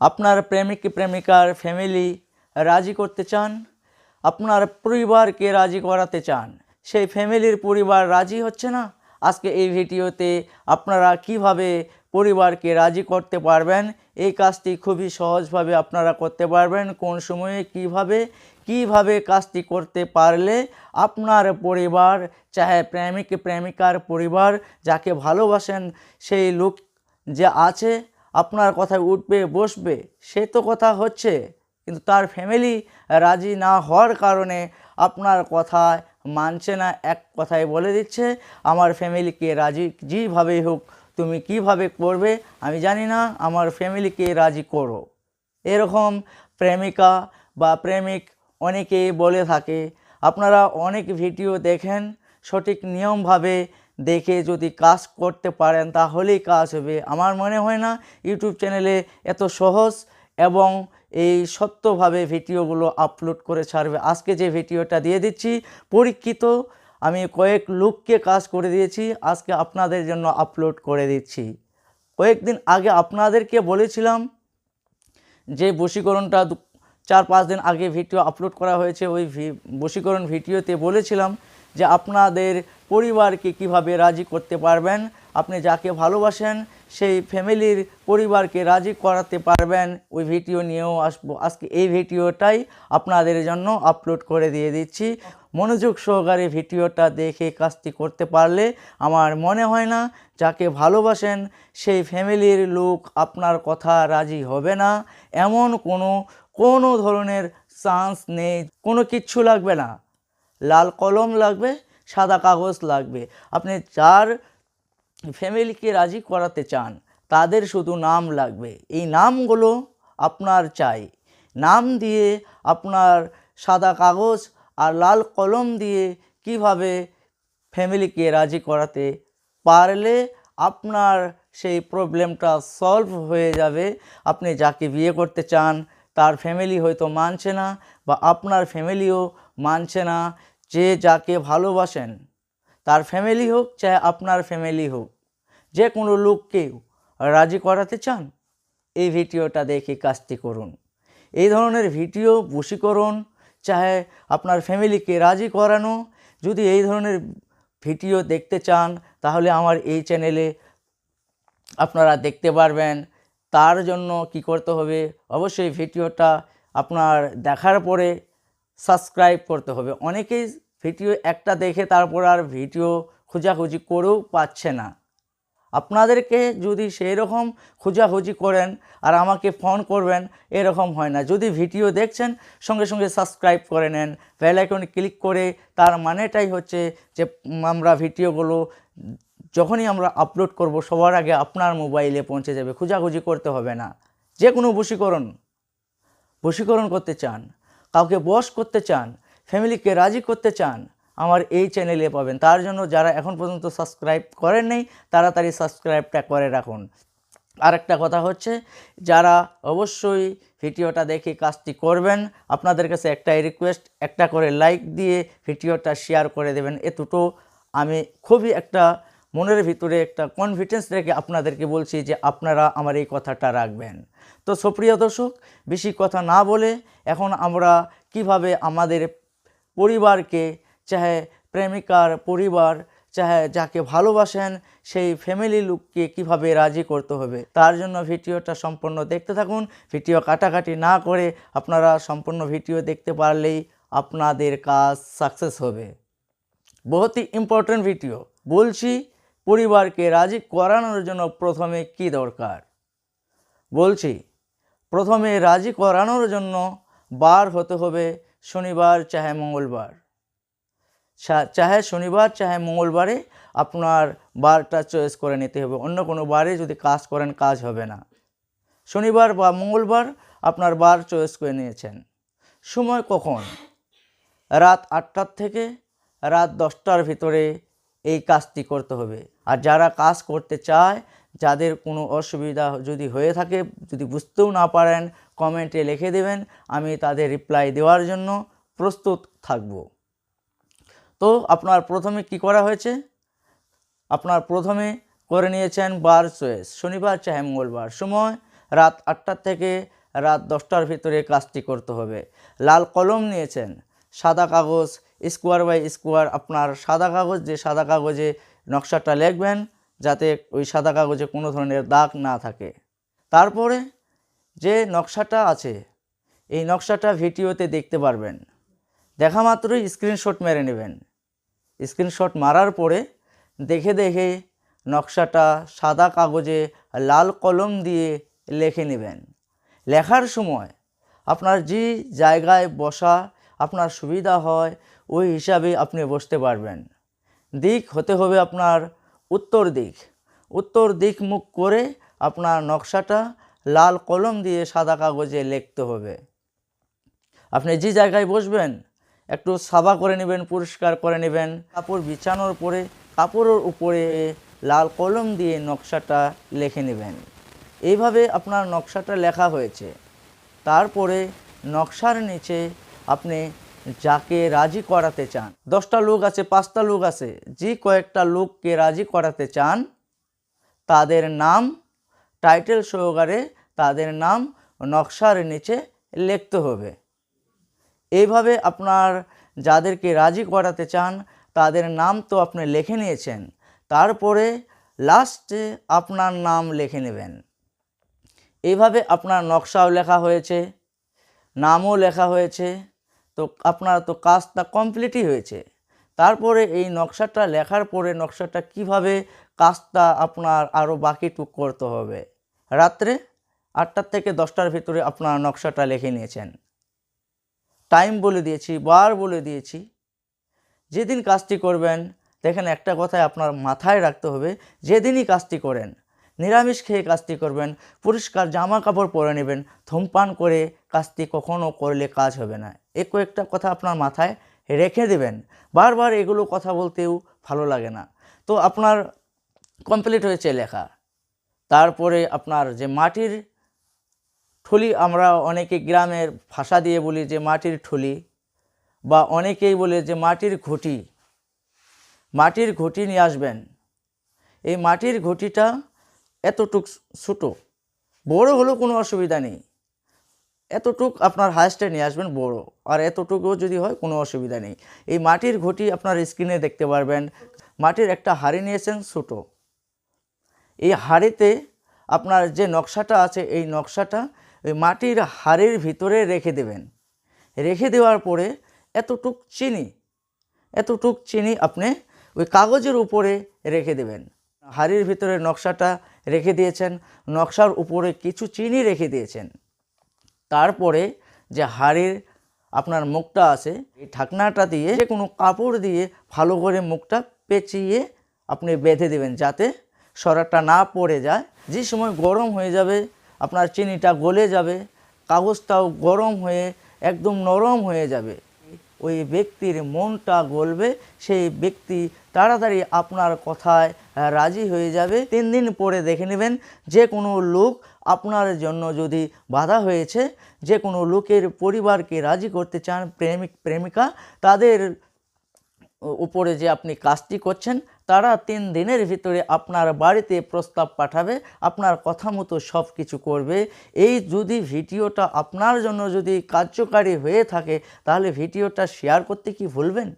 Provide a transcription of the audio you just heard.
আপনার প্রেমিক প্রেমিকার ফ্যামিলি রাজি করতে চান? আপনার পরিবারকে রাজি করাতে চান? সেই ফ্যামিলির পরিবার রাজি হচ্ছে না? আজকে এই ভিডিওতে আপনারা কীভাবে পরিবারকে রাজি করতে পারবেন? এই কাজটি খুবই সহজভাবে আপনারা করতে পারবেন। কোন সময়ে কীভাবে কীভাবে কাজটি করতে পারলে আপনার পরিবার, চাহে প্রেমিক প্রেমিকার পরিবার যাকে ভালোবাসেন, সেই লোক যে আছে আপনার কথায় উঠবে, বসবে, সে তো কথা হচ্ছে। কিন্তু তার ফ্যামিলি রাজি না হওয়ার কারণে আপনার কথায় মানছে না, এক কথায় বলে দিচ্ছে, আমার ফ্যামিলিকে রাজি যেভাবেই হোক, তুমি কীভাবে করবে, আমি জানি না, আমার ফ্যামিলিকে রাজি করো। এরকম প্রেমিকা বা প্রেমিক অনেকেই বলে থাকে। আপনারা অনেক ভিডিও দেখেন, সঠিক নিয়মভাবে দেখে যদি কাজ করতে পারেন, তাহলেই কাজ হবে। আমার মনে হয় না ইউটিউব চ্যানেলে এত সহজ এবং এই সত্যভাবে ভিডিওগুলো আপলোড করে ছাড়বে। আজকে যে ভিডিওটা দিয়ে দিচ্ছি, পরীক্ষিত, আমি কয়েক লোককে কাজ করে দিয়েছি, আজকে আপনাদের জন্য আপলোড করে দিচ্ছি। কয়েকদিন আগে আপনাদেরকে বলেছিলাম যে বশীকরণটা চার পাঁচ দিন আগে ভিডিও আপলোড করা হয়েছে, ওই বশীকরণ ভিডিওতে বলেছিলাম যে আপনাদের পরিবারকে কীভাবে রাজি করতে পারবেন, আপনি যাকে ভালোবাসেন, সেই ফ্যামিলির পরিবারকে রাজি করাতে পারবেন। ওই ভিডিও নিয়েও আসব। আজকে এই ভিডিওটাই আপনাদের জন্য আপলোড করে দিয়ে দিচ্ছি। মনোযোগ সহকারে ভিডিওটা দেখে কাজটি করতে পারলে আমার মনে হয় না, যাকে ভালোবাসেন, সেই ফ্যামিলির লোক আপনার কথা রাজি হবে না। এমন কোনো কোনো ধরনের চান্স নেই। কোনো কিচ্ছু লাগবে না। লাল কলম লাগবে, সাদা কাগজ লাগবে। আপনি যার ফ্যামিলিকে রাজি করাতে চান, তাদের শুধু নাম লাগবে। এই নামগুলো আপনার চাই। নাম দিয়ে আপনার সাদা কাগজ আর লাল কলম দিয়ে কীভাবে ফ্যামিলিকে রাজি করাতে পারলে আপনার সেই প্রবলেমটা সলভ হয়ে যাবে। আপনি যাকে বিয়ে করতে চান, তার ফ্যামিলি হয়তো মানছে না বা আপনার ফ্যামিলিও মানছে না। যে যাকে ভালোবাসেন, তার ফ্যামিলি হোক চাহে আপনার ফ্যামিলি হোক, যে কোনো লোককেও রাজি করাতে চান, এই ভিডিওটা দেখে কাজটি করুন। এই ধরনের ভিডিও বশীকরণ চাহে আপনার ফ্যামিলিকে রাজি করানো। যদি এই ধরনের ভিডিও দেখতে চান, তাহলে আমার এই চ্যানেলে আপনারা দেখতে পারবেন, তার জন্য কি করতে হবে? অবশ্যই ভিডিওটা আপনার দেখার পরে সাবস্ক্রাইব করতে হবে। অনেকেই ভিডিও একটা দেখে তারপর আর ভিডিও খোঁজাখুঁজি করেও পাচ্ছে না। আপনাদেরকে যদি সেই রকম খোঁজাখুঁজি করেন আর আমাকে ফোন করবেন, এরকম হয় না। যদি ভিডিও দেখছেন, সঙ্গে সঙ্গে সাবস্ক্রাইব করে নেন। আইকনে ক্লিক করে তার মানেটাই হচ্ছে যে আমরা ভিডিওগুলো যখনই আমরা আপলোড করব, সবার আগে আপনার মোবাইলে পৌঁছে যাবে। খোঁজাখুঁজি করতে হবে না। যে কোনো বশীকরণ বশীকরণ করতে চান। কাউকে বশ করতে চান ফ্যামিলিকে রাজি করতে চান, আমার এই চ্যানেলে পাবেন। তার জন্য যারা এখন পর্যন্ত সাবস্ক্রাইব করেন নেই, তাড়াতাড়ি সাবস্ক্রাইবটা করে রাখুন। আরেকটা কথা হচ্ছে, যারা অবশ্যই ভিডিওটা দেখে কাজটি করবেন, আপনাদের কাছে একটাই রিকোয়েস্ট একটা করে লাইক দিয়ে ভিডিওটা শেয়ার করে দেবেন। এতটুকু আমি খুবই একটা মনের ভিতরে একটা কনফিডেন্স রেখে আপনাদেরকে বলছি যে আপনারা আমার এই কথাটা রাখবেন। তো সুপ্রিয় দর্শক, বেশি কথা না বলে এখন আমরা কীভাবে আমাদের পরিবারকে, চাহে প্রেমিকার পরিবার, চাহে যাকে ভালোবাসেন, সেই ফ্যামিলি লুককে কীভাবে রাজি করতে হবে, তার জন্য ভিডিওটা সম্পূর্ণ দেখতে থাকুন। ভিডিও কাটাকাটি না করে আপনারা সম্পূর্ণ ভিডিও দেখতে পারলেই আপনাদের কাজ সাকসেস হবে। বহুত ইম্পর্ট্যান্ট ভিডিও বলছি পরিবারকে রাজি করানোর জন্য প্রথমে কি দরকার? বলছি, প্রথমে রাজি করানোর জন্য বার হতে হবে শনিবার চাহে মঙ্গলবার। চাহে শনিবার, চাহে মঙ্গলবারে আপনার বারটা চয়েস করে নিতে হবে, অন্য কোনো বারে যদি কাজ করেন, কাজ হবে না। শনিবার বা মঙ্গলবার আপনার বার চয়েস করে নিয়েছেন। সময় কখন? রাত আটটার থেকে রাত দশটার ভিতরে এই কাজটি করতে হবে। আর যারা কাজ করতে চায়, যাদের কোনো অসুবিধা যদি হয়ে থাকে, যদি বুঝতেও না পারেন, কমেন্টে লিখে দেবেন, আমি তাদের রিপ্লাই দেওয়ার জন্য প্রস্তুত থাকব। তো আপনার প্রথমে কি করা হয়েছে? আপনার প্রথমে করে নিয়েছেন বার চয়েস। শনিবার চাহে মঙ্গলবার। সময় রাত আটটা থেকে রাত দশটার ভিতরে কাজটি করতে হবে। লাল কলম নিয়েছেন, সাদা কাগজ স্কোয়ার বাই স্কোয়ার আপনার সাদা কাগজ, যে সাদা কাগজে নকশাটা লিখবেন যাতে ওই সাদা কাগজে কোনো ধরনের দাগ না থাকে। তারপরে যে নকশাটা আছে, এই নকশাটা ভিডিওতে দেখতে পারবেন। দেখা মাত্রই স্ক্রিনশট মেরে নেবেন। স্ক্রিনশট মারার পরে দেখে দেখে নকশাটা সাদা কাগজে লাল কলম দিয়ে লিখে নেবেন। লেখার সময় আপনার যে জায়গায় বসা আপনার সুবিধা হয় ওই হিসাবে আপনি বসতে পারবেন। দিক হতে হবে আপনার উত্তর দিক। উত্তর দিক মুখ করে আপনার নকশাটা লাল কলম দিয়ে সাদা কাগজে লিখতে হবে। আপনি যে জায়গায় বসবেন, একটু সাবা করে নেবেন, পরিষ্কার করে নেবেন। কাপড় বিছানোর পরে, কাপড়ের উপরে লাল কলম দিয়ে নকশাটা লিখে নেবেন। এইভাবে আপনার নকশাটা লেখা হয়েছে। তারপরে নকশার নিচে আপনি যাকে রাজি করাতে চান। দশটা লোক আছে, পাঁচটা লোক আছে। যে কয়েকটা লোককে রাজি করাতে চান, তাদের নাম, টাইটেল সহকারে তাদের নাম নকশার নিচে লিখতে হবে। এইভাবে আপনার যাদেরকে রাজি করাতে চান, তাদের নাম তো আপনি লিখে নিয়েছেন। তারপরে লাস্টে আপনার নাম লিখে নেবেন। এইভাবে আপনার নকশাও লেখা হয়েছে, নামও লেখা হয়েছে। তো আপনার তো কাজটা কমপ্লিটই হয়েছে। তারপরে এই নকশাটা লেখার পরে নকশাটা কীভাবে কাজটা আপনার আরও বাকিটুক করতে হবে? রাত্রে আটটার থেকে দশটার ভিতরে আপনার নকশাটা লিখে নিয়েছেন। টাইম বলে দিয়েছি, বার বলে দিয়েছি। যেদিন কাজটি করবেন, দেখেন একটা কথাই আপনার মাথায় রাখতে হবে, যেদিনই কাজটি করেন নিরামিষ খেয়ে কাজটি করবেন, পরিষ্কার জামা কাপড় পরে নেবেন, ধূমপান করে কাজটি কখনও করলে কাজ হবে না। এ কয়েকটা কথা আপনার মাথায় রেখে দেবেন। বারবার এগুলো কথা বলতেও ভালো লাগে না। তো আপনার কমপ্লিট হয়েছে লেখা। তারপরে আপনার যে মাটির ঠুলি আমরা অনেকে গ্রামের ভাষা দিয়ে বলি যে মাটির ঠুলি বা অনেকেই বলে যে মাটির ঘটি। মাটির ঘটি নিয়ে আসবেন। এই মাটির ঘটিটা এতটুক ছোটো, বড় হলেও কোনো অসুবিধা নেই। এতটুক আপনার হাইস্টে নিয়ে আসবেন বড়, আর এতটুকুও যদি হয় কোনো অসুবিধা নেই। এই মাটির ঘটি আপনার স্ক্রিনে দেখতে পারবেন, মাটির একটা হাড়ি নিয়েছেন ছোটো। এই হাড়িতে আপনার যে নকশাটা আছে, এই নকশাটা ওই মাটির হাড়ির ভিতরে রেখে দেবেন। রেখে দেওয়ার পরে এতটুক চিনি এতটুক চিনি আপনি ওই কাগজের উপরে রেখে দেবেন। হাড়ির ভিতরে নকশাটা রেখে দিয়েছেন, নকশার উপরে কিছু চিনি রেখে দিয়েছেন। তারপরে যে হাড়ির আপনার মুখটা আছে, এই ঢাকনাটা দিয়ে যে কোনো কাপড় দিয়ে ভালো করে মুখটা পেঁচিয়ে আপনি বেঁধে দেবেন যাতে সরাটা না পড়ে যায়। যে সময় গরম হয়ে যাবে, আপনার চিনিটা গলে যাবে, কাগজটাও গরম হয়ে একদম নরম হয়ে যাবে। ওই ব্যক্তির মনটা গলবে, সেই ব্যক্তি তাড়াতাড়ি আপনার কথায় রাজি হয়ে যাবে। তিন দিন পরে দেখে নেবেন, যে কোনো লোক আপনার জন্য যদি বাধা হয়েছে, যে কোনো লোকের পরিবারকে রাজি করতে চান, প্রেমিক, প্রেমিকা, তাদের উপরে যে আপনি কাজটি করছেন, তারা তিন দিনের ভিতরে আপনার বাড়িতে প্রস্তাব পাঠাবে, আপনার কথা মতো সব কিছু করবে। এই যদি ভিডিওটা আপনার জন্য যদি কার্যকারী হয়ে থাকে, তাহলে ভিডিওটা শেয়ার করতে কি ভুলবেন?